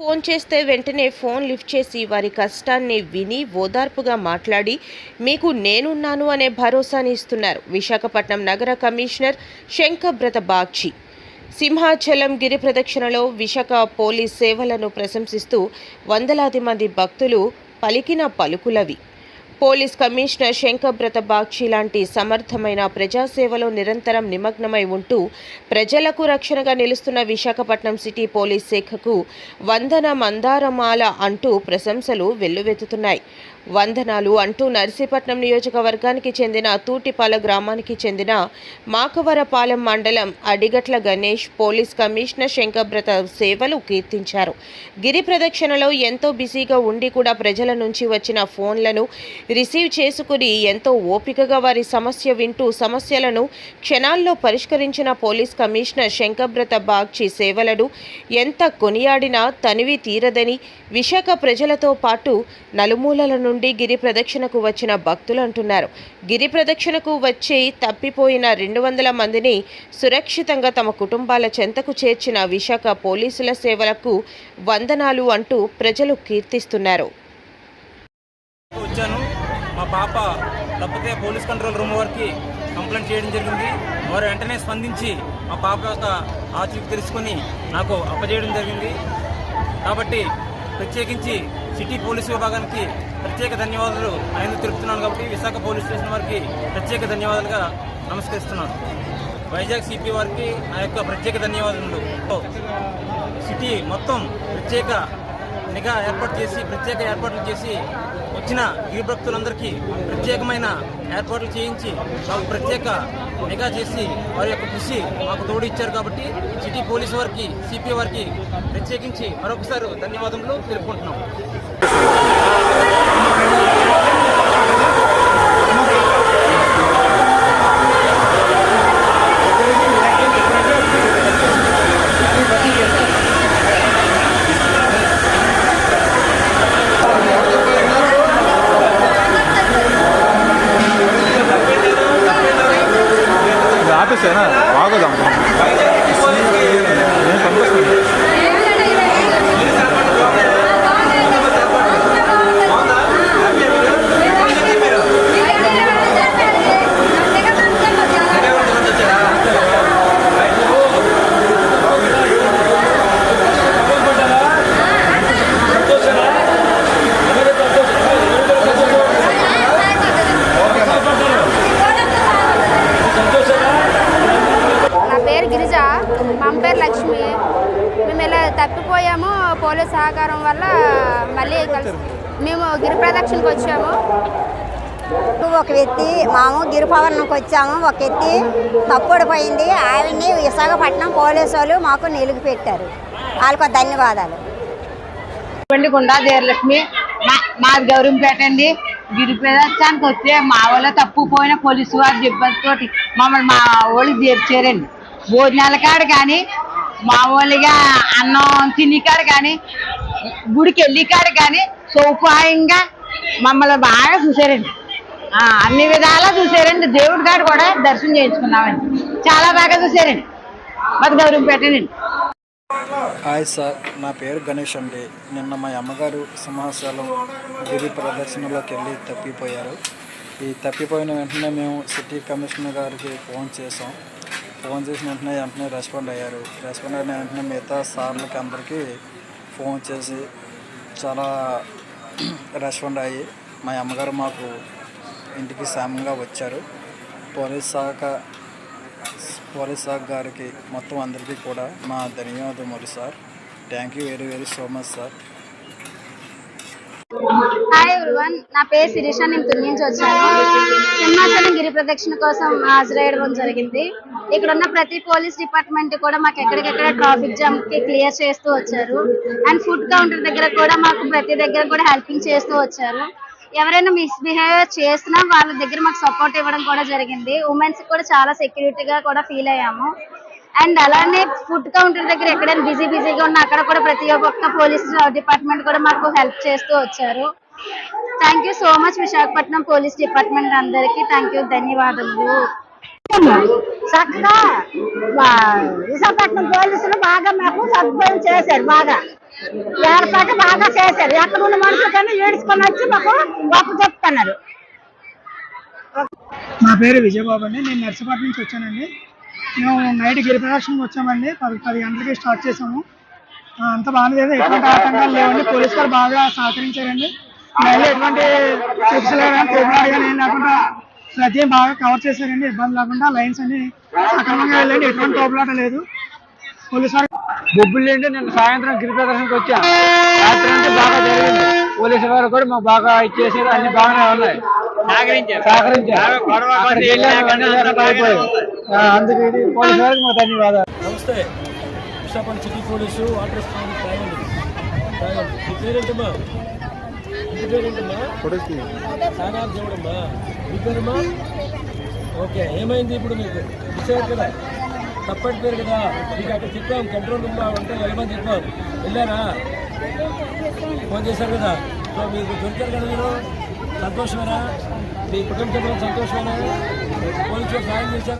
Phone చేస్తే వెంటనే phone lift చేసి వారి కష్టాన్ని విని ఓదార్పుగా మాట్లాడి మీకు నేనున్నాను అనే భరోసాని ఇస్తున్నారు విశాఖపట్నం నగర కమిషనర్ శంకబ్రత బాగ్చి. సింహాచలం గిరి ప్రదక్షిణలో విశాఖ పోలీస్ సేవలను ప్రశంసిస్తూ వందలాది మంది భక్తులు పలికిన పలుకులవి. పోలీస్ కమిషనర్ శంకబ్రత బాక్షి లాంటి సమర్థమైన ప్రజాసేవలో నిరంతరం నిమగ్నమై ఉంటూ ప్రజలకు రక్షణగా నిలుస్తున్న విశాఖపట్నం సిటీ పోలీస్ శాఖకు వందన మందారమాల అంటూ ప్రశంసలు వెల్లువెత్తుతున్నాయి. వందనాలు అంటూ నర్సీపట్నం నియోజకవర్గానికి చెందిన తూటిపాల గ్రామానికి చెందిన మాకవరపాలెం మండలం అడిగట్ల గణేష్ పోలీస్ కమిషనర్ శంకర్బ్రత సేవలు కీర్తించారు. గిరి ప్రదక్షిణలో ఎంతో బిజీగా ఉండి కూడా ప్రజల నుంచి వచ్చిన ఫోన్లను రిసీవ్ చేసుకుని ఎంతో ఓపికగా వారి సమస్య వింటూ సమస్యలను క్షణాల్లో పరిష్కరించిన పోలీస్ కమిషనర్ శంకర్బ్రత బాగ్చి సేవలను ఎంత కొనియాడినా తనివి తీరదని విశాఖ ప్రజలతో పాటు నలుమూలల నుండి గిరి ప్రదక్షిణకు వచ్చిన భక్తులు అంటున్నారు. గిరి ప్రదక్షిణకు వచ్చి తప్పిపోయిన రెండు వందల మందిని సురక్షితంగా తమ కుటుంబాల చెంతకు చేర్చిన విశాఖ పోలీసుల సేవలకు వందనాలు అంటూ ప్రజలు కీర్తిస్తున్నారు. వచ్చాను. మా పాప తప్పితే పోలీస్ కంట్రోల్ రూమ్ వారికి కంప్లైంట్ చేయడం జరిగింది. వారు వెంటనే స్పందించి మా పాప యొక్క ఆచూకీ తెలుసుకొని నాకు అప్పజేయడం జరిగింది. కాబట్టి ప్రత్యేకించి సిటీ పోలీస్ విభాగానికి ప్రత్యేక ధన్యవాదాలు. ఆయన తెలుపుతున్నాను కాబట్టి విశాఖ పోలీస్ స్టేషన్ వారికి ప్రత్యేక ధన్యవాదాలుగా నమస్కరిస్తున్నాను. వైజాగ్ సిపి వారికి నా యొక్క ప్రత్యేక ధన్యవాదములు. సిటీ మొత్తం ప్రత్యేక నిఘా ఏర్పాటు చేసి ప్రత్యేక ఏర్పాట్లు చేసి వచ్చిన గిరి భక్తులందరికీ ప్రత్యేకమైన ఏర్పాట్లు చేయించి మాకు ప్రత్యేక నిఘా చేసి వారి యొక్క కృషి మాకు తోడు ఇచ్చారు కాబట్టి సిటీ పోలీసు వారికి సిపి వారికి ప్రత్యేకించి మరొకసారి ధన్యవాదములు తెలుపుకుంటున్నాం. Thank you. పోలీస్ సహకారం వల్ల మళ్ళీ కలిసి మేము గిరి ప్రదక్షిణకి వచ్చాము. ఒక వ్యక్తి మాము గిరిపవనంకి వచ్చాము. ఒక వ్యక్తి తప్పుడిపోయింది ఆవిడ్ని విశాఖపట్నం పోలీసు వాళ్ళు మాకు నిలుగు పెట్టారు. వాళ్ళకు ధన్యవాదాలు. గుండా జయలక్ష్మి. మా- మాది గౌరంపేట అండి. గిరి ప్రదర్శనానికి వస్తే మా వాళ్ళ తప్పుపోయిన పోలీసు వారి ఇబ్బందితో మమ్మల్ని మా వాళ్ళు చేర్చారండి భోజనాల కాడ కానీ మామూలుగా అన్నం తిని కానీ గుడికి వెళ్ళికాడు కానీ సౌకర్యంగా మమ్మల్ని బాగా చూసారండి. అన్ని విధాలా చూసారండి. దేవుడి కాడ కూడా దర్శనం చేయించుకున్నామండి. చాలా బాగా చూసారండి. మాకు గౌరవం పెట్టండి హాయ్ సార్ నా పేరు గణేష్ అండి. నిన్న మా అమ్మగారు సింహాచలం గిరి ప్రదర్శనలోకి వెళ్ళి తప్పిపోయారు. ఈ తప్పిపోయిన వెంటనే మేము సిటీ కమిషనర్ గారికి ఫోన్ చేసాం ఫోన్ చేసిన వెంటనే వెంటనే రెస్పాండ్ అయ్యారు. రెస్పాండ్ అయిన వెంటనే మిగతా సార్లకి అందరికీ ఫోన్ చేసి చాలా రెస్పాండ్ అయ్యి మా అమ్మగారు మాకు ఇంటికి క్షేమంగా వచ్చారు. పోలీస్ శాఖ పోలీస్ శాఖ గారికి మొత్తం అందరికీ కూడా మా ధన్యవాదములు sir. Thank you very very so much sir hi everyone నా పేరు శిరీష నేను తుని నుంచి వచ్చాను సింహాచలం గిరి ప్రదక్షిణ కోసం హాజరయ్యడం జరిగింది. ఇక్కడ ఉన్న ప్రతి పోలీస్ డిపార్ట్మెంట్ కూడా మాకు ఎక్కడికెక్కడ ట్రాఫిక్ జామ్కి క్లియర్ చేస్తూ వచ్చారు. అండ్ ఫుడ్ కౌంటర్ దగ్గర కూడా మాకు ప్రతి దగ్గర కూడా హెల్పింగ్ చేస్తూ వచ్చారు. ఎవరైనా మిస్బిహేవియర్ చేసినా వాళ్ళ దగ్గర మాకు సపోర్ట్ ఇవ్వడం కూడా జరిగింది. ఉమెన్స్ కూడా చాలా సెక్యూరిటీగా కూడా ఫీల్ అయ్యాము. అండ్ అలానే ఫుడ్ కౌంటర్ దగ్గర ఎక్కడైనా బిజీ బిజీగా ఉన్నా అక్కడ కూడా ప్రతి ఒక్క పోలీస్ డిపార్ట్మెంట్ కూడా మాకు హెల్ప్ చేస్తూ వచ్చారు. Thank you so much Visakhapatnam police department అందరికీ. థ్యాంక్ యూ ధన్యవాదములు. చక్కగా విశాఖపట్నం పోలీసులు బాగా మాకు సదుపాయం చేశారు బాగా. ఏర్పాటు బాగా చేశారు. ఎక్కడ ఉన్న మనుషులకన్నా ఏడ్చుకొని వచ్చి మాకు గొప్ప చెప్తున్నారు. నా పేరు విజయబాబు అండి. నేను నర్సపాటి నుంచి వచ్చానండి. మేము నైట్ గిరి వచ్చామండి. పది పది గంటలకి స్టార్ట్ చేసాము అంత బాగానే ఎటువంటి ఆటంకాలు లేవండి. పోలీసు వారు బాగా సహకరించారండి. మళ్ళీ ఎటువంటి చిప్స్ కానీ కానీ ఏం లేకుండా ప్రతి బాగా కవర్ చేశారండి ఇబ్బంది లేకుండా లైన్స్ అన్ని సక్రమంగా వెళ్ళండి ఎటువంటి తోపులాట లేదు. పోలీసు బొబ్బులు ఏంటి నేను సాయంత్రం గిరి ప్రదర్శనకు వచ్చా. రాత్రి అంటే బాగా జరిగింది. పోలీసు వారు కూడా మాకు బాగా ఇచ్చేసారు అన్ని బాగానే ఉన్నాయి. అందుకే ఇది పోలీసు వారికి మా ధన్యవాదాలు. నమస్తే. విశాఖపట్నం సిటీ పోలీసు వాటర్ పేరేంటమ్మా? పేరేంటమ్మా? దేవుడమ్మా మీ ఓకే ఏమైంది ఇప్పుడు మీకు? విషయం కదా? తప్పటి పేరు కదా? మీకు అక్కడ చెప్పాం కంట్రోల్ రూమ్ ఉంటే వెళ్ళమని చెప్పాం. వెళ్ళారా? ఫోన్ చేశారు కదా? సో మీకు దొరికారు కదా మీరు? సంతోషమేనా? మీ కుటుంబ సభ్యులు సంతోషమేనా? పోలీసులు సాయం చేశారు.